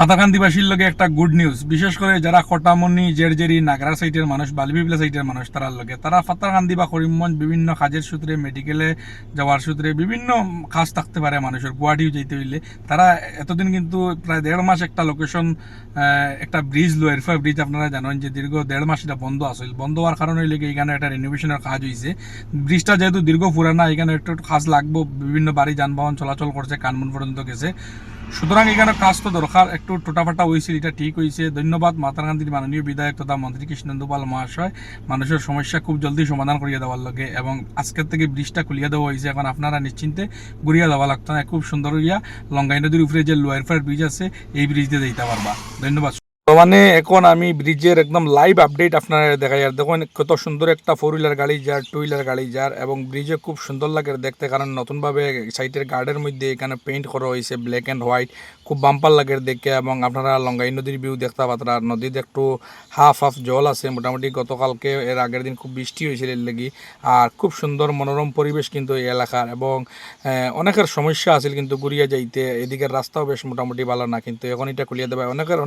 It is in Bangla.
পাতাকান্দিবাসীর লগে একটা গুড নিউজ বিশেষ করে যারা কটামনি জেরজেরি, নাগরা সাইটের মানুষ, বালবিবিলা সাইটের মানুষ, তারার লগে। তারা পাতাকান্দি বা করিমগঞ্জ বিভিন্ন কাজের সূত্রে মেডিকেলে যাওয়ার সূত্রে বিভিন্ন কাজ থাকতে পারে মানুষের, গুয়াহাটিও যেতে হইলে। তারা এতদিন কিন্তু প্রায় দেড় মাস একটা লোকেশন একটা ব্রিজ লো এরফা ব্রিজ আপনারা জানেন যে দীর্ঘ দেড় মাস এটা বন্ধ আসল বন্ধ হওয়ার কারণে কি এখানে একটা রেনোভেশনের কাজ হয়েছে ব্রিজটা যেহেতু দীর্ঘ পুরানা এখানে একটু একটু কাজ লাগবো, বিভিন্ন বাড়ি যানবাহন চলাচল করছে, কানমুন পর্যন্ত গেছে। সুতরাং এখানে কাজ তো দরকার একটু টোটাফাটা হয়েছিল, এটা ঠিক হয়েছে। ধন্যবাদ মহাত্মা গান্ধীর মাননীয় বিধায়ক তথা মন্ত্রী কৃষ্ণেন্দু পাল মহাশয়। মানুষের সমস্যা খুব জলদি সমাধান করিয়ে দেওয়ার লগে এবং আজকের থেকে ব্রিজটা খুলিয়ে দেওয়া হয়েছে। এখন আপনারা নিশ্চিন্তে ঘুরিয়ে দেওয়া লাগতো না। খুব সুন্দর হইয়া লঙ্গাই নদীর উপরে যে লোয়ার ফায়ার ব্রিজ আছে, এই ব্রিজ দিয়ে যেতে পারবা। ধন্যবাদ। মানে এখন আমি ব্রিজের একদম লাইভ আপডেট আপনারা দেখাই। আর দেখুন, কত সুন্দর একটা ফোর হুইলার গাড়ি যার টু হুইলার গাড়ি যার এবং ব্রিজে খুব সুন্দর লাগে দেখতে। কারণ নতুনভাবে সাইটের গার্ডের মধ্যে এখানে পেইন্ট করা হয়েছে ব্ল্যাক অ্যান্ড হোয়াইট খুব বাম্পার লাগে দেখে এবং আপনারা লঙ্গাই নদীর ভিউ দেখতে পাত্রা নদীতে একটু হাফ হাফ জল আছে। মোটামুটি গতকালকে এর আগের দিন খুব বৃষ্টি হয়েছিল এর লেগে। আর খুব সুন্দর মনোরম পরিবেশ কিন্তু এই এলাকার এবং অনেকের সমস্যা আছে কিন্তু ঘুরিয়ে যাইতে। এদিকের রাস্তাও বেশ মোটামুটি ভালো না, কিন্তু এখন এটা খুলিয়ে দেবে অনেকের